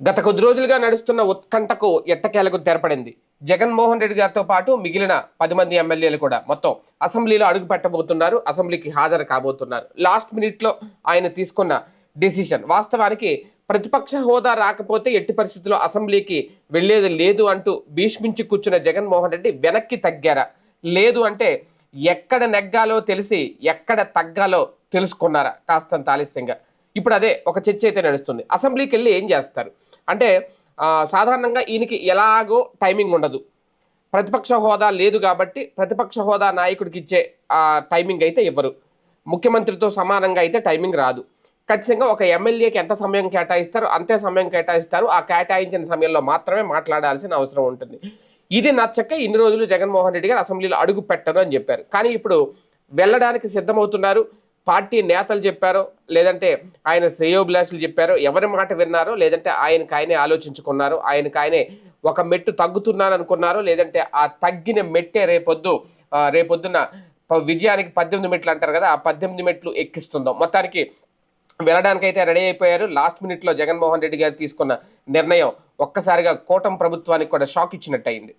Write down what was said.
గత కొద్ది రోజులుగా నడుస్తున్న ఉత్కంఠకు ఎట్టకేలకు తెరపడింది. జగన్మోహన్ రెడ్డి గారితో పాటు మిగిలిన పది మంది ఎమ్మెల్యేలు కూడా మొత్తం అసెంబ్లీలో అడుగు పెట్టబోతున్నారు. అసెంబ్లీకి హాజరు కాబోతున్నారు. లాస్ట్ మినిట్లో ఆయన తీసుకున్న డెసిషన్. వాస్తవానికి ప్రతిపక్ష హోదా రాకపోతే ఎట్టి పరిస్థితుల్లో అసెంబ్లీకి వెళ్ళేది లేదు అంటూ భీష్మించి కూర్చున్న జగన్మోహన్ రెడ్డి వెనక్కి తగ్గారా? లేదు అంటే ఎక్కడ నెగ్గాలో తెలిసి ఎక్కడ తగ్గాలో తెలుసుకున్నారా? కాస్తంత ఆలస్యంగా. ఇప్పుడు అదే ఒక చర్చ అయితే నడుస్తుంది. అసెంబ్లీకి వెళ్ళి ఏం చేస్తారు? అంటే సాధారణంగా ఈయనకి ఎలాగో టైమింగ్ ఉండదు. ప్రతిపక్ష హోదా లేదు కాబట్టి ప్రతిపక్ష హోదా నాయకుడికి ఇచ్చే టైమింగ్ అయితే ఇవ్వరు ముఖ్యమంత్రితో సమానంగా అయితే టైమింగ్ రాదు. ఖచ్చితంగా ఒక ఎమ్మెల్యేకి ఎంత సమయం కేటాయిస్తారో అంతే సమయం కేటాయిస్తారు. ఆ కేటాయించిన సమయంలో మాత్రమే మాట్లాడాల్సిన అవసరం ఉంటుంది. ఇది నచ్చక ఇన్ని రోజులు జగన్మోహన్ రెడ్డి గారు అసెంబ్లీలో అడుగు పెట్టను అని చెప్పారు. కానీ ఇప్పుడు వెళ్ళడానికి సిద్ధమవుతున్నారు. పార్టీ నేతలు చెప్పారో లేదంటే ఆయన శ్రేయోభిలాషులు చెప్పారో ఎవరి మాట విన్నారో లేదంటే ఆయనకు ఆయనే ఆలోచించుకున్నారో ఆయనకు ఆయనే ఒక మెట్టు తగ్గుతున్నాను అనుకున్నారో లేదంటే ఆ తగ్గిన మెట్టే రేపొద్దు రేపొద్దున విజయానికి పద్దెనిమిది మెట్లు అంటారు కదా ఆ పద్దెనిమిది మెట్లు ఎక్కిస్తుందో. మొత్తానికి వెళ్ళడానికి అయితే రెడీ అయిపోయారు. లాస్ట్ మినిట్లో జగన్మోహన్ రెడ్డి గారు తీసుకున్న నిర్ణయం ఒక్కసారిగా కూటమి ప్రభుత్వానికి కూడా షాక్ ఇచ్చినట్టు అయింది